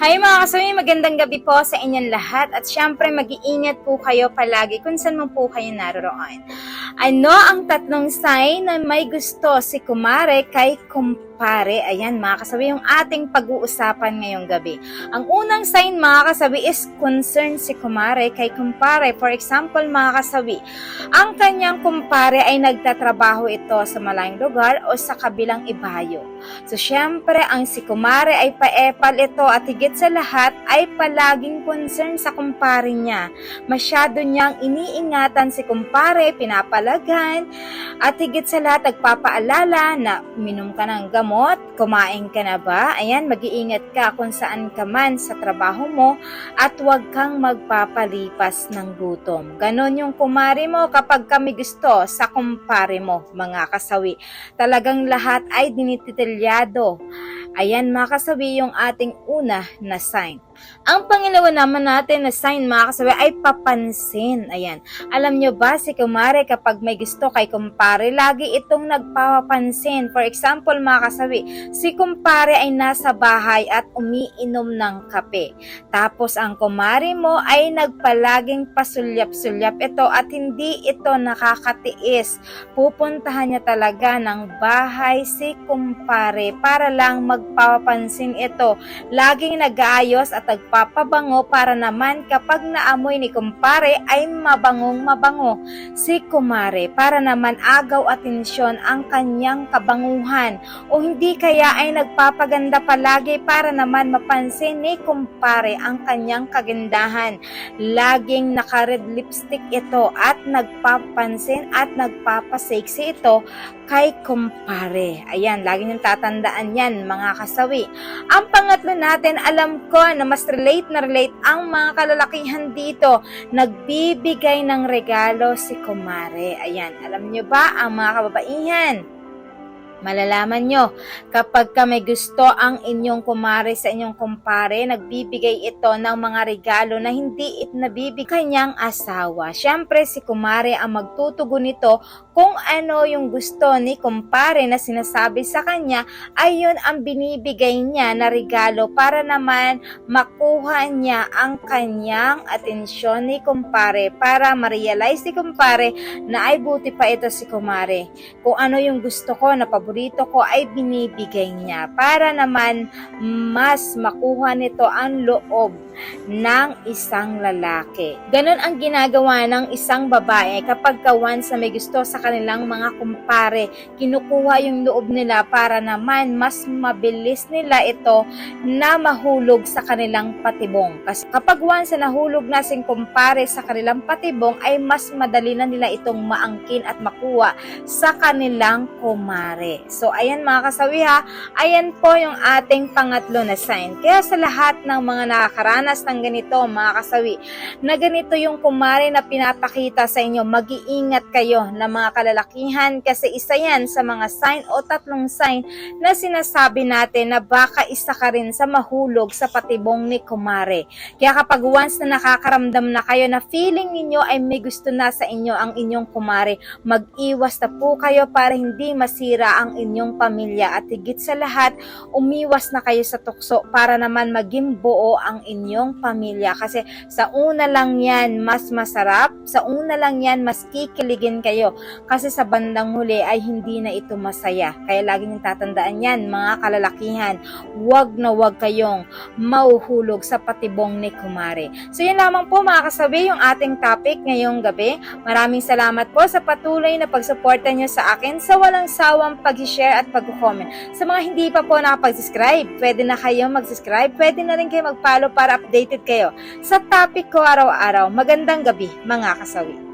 Hi mga kasawi, magandang gabi po sa inyong lahat at syempre mag-iingat po kayo palagi kung saan mo po kayo naroon. Ano ang tatlong sign na may gusto si Kumare kay Kumpare? Ayan mga kasawi, yung ating pag-uusapan ngayong gabi. Ang unang sign mga kasawi is concern si Kumare kay Kumpare. For example mga kasawi, ang kanyang kumpare ay nagtatrabaho ito sa malayong lugar o sa kabilang ibayo. So syempre, ang si Kumare ay paepal ito at higit sa lahat ay palaging concern sa kumpare niya. Masyado niyang iniingatan si kumpare, pinapalagan, at higit sa lahat nagpapaalala na minum ka ng gamot, kumain ka na ba? Ayan, mag-iingat ka kung saan ka man sa trabaho mo at huwag kang magpapalipas ng gutom. Ganon yung kumare mo kapag kami gusto sa kumpare mo, mga kasawi. Talagang lahat ay dinititilyado. Ayan mga kasawi yung ating una na sign. Ang pangalawa naman natin na sign mga ay papansin. Ayan. Alam nyo ba si Kumare kapag may gusto kay kumpare, lagi itong nagpapapansin. For example mga si kumpare ay nasa bahay at umiinom ng kape. Tapos ang kumare mo ay nagpalaging pasulyap-sulyap ito at hindi ito nakakatiis. Pupuntahan niya talaga ng bahay si kumpare para lang magpapansin ito. Laging nag-aayos at nagpapabango para naman kapag naamoy ni kumpare ay mabangong mabango si kumare para naman agaw atensyon ang kanyang kabanguhan o hindi kaya ay nagpapaganda palagi para naman mapansin ni kumpare ang kanyang kagandahan. Laging naka-red lipstick ito at nagpapansin at nagpapasexy ito kay kumpare. Ayan, lagi niyong tatandaan yan mga kasawi. Ang pangatlo natin, alam ko na mas relate na relate ang mga kalalakihan dito. Nagbibigay ng regalo si kumare. Ayan, alam niyo ba ang mga kababaihan? Malalaman nyo, kapag ka may gusto ang inyong kumare sa inyong kumpare, nagbibigay ito ng mga regalo na hindi it nabibigay niyang asawa. Siyempre, si kumare ang magtutugon nito kung ano yung gusto ni kumpare na sinasabi sa kanya, ay yun ang binibigay niya na regalo para naman makuha niya ang kanyang atensyon ni kumpare para ma-realize ni kumpare na ay buti pa ito si kumare. Kung ano yung gusto ko na paborito ko ay binibigay niya para naman mas makuha nito ang loob ng isang lalaki. Ganon ang ginagawa ng isang babae kapag kawan sa may gusto sa kanilang mga kumpare. Kinukuha yung loob nila para naman mas mabilis nila ito na mahulog sa kanilang patibong. Kasi kapag once na nahulog na sing kumpare sa kanilang patibong ay mas madali na nila itong maangkin at makuha sa kanilang kumare. So ayan mga kasawi ha, ayan po yung ating pangatlo na sign. Kaya sa lahat ng mga nakakaranas ng ganito mga kasawi, na ganito yung kumare na pinapakita sa inyo, mag-iingat kayo na mga kalalakihan kasi isa yan sa mga sign o tatlong sign na sinasabi natin na baka isa ka rin sa mahulog sa patibong ni kumare. Kaya kapag once na nakakaramdam na kayo na feeling ninyo ay may gusto na sa inyo ang inyong kumare, mag-iwas na po kayo para hindi masira ang inyong pamilya at higit sa lahat, umiwas na kayo sa tukso para naman maging buo ang inyong pamilya kasi sa una lang yan mas masarap, sa una lang yan mas kikiligin kayo kasi sa bandang huli ay hindi na ito masaya. Kaya lagi niyong tatandaan yan mga kalalakihan, wag na wag kayong mauhulog sa patibong ni Kumare. So yun lamang po mga kasabi yung ating topic ngayong gabi. Maraming salamat po sa patuloy na pagsuporta niyo sa akin sa walang sawang pag-share at pag-comment. Sa mga hindi pa po nakapag-subscribe, pwede na kayo mag-subscribe, pwede na rin kayo mag-follow para updated kayo sa topic ko araw-araw. Magandang gabi mga kasawi.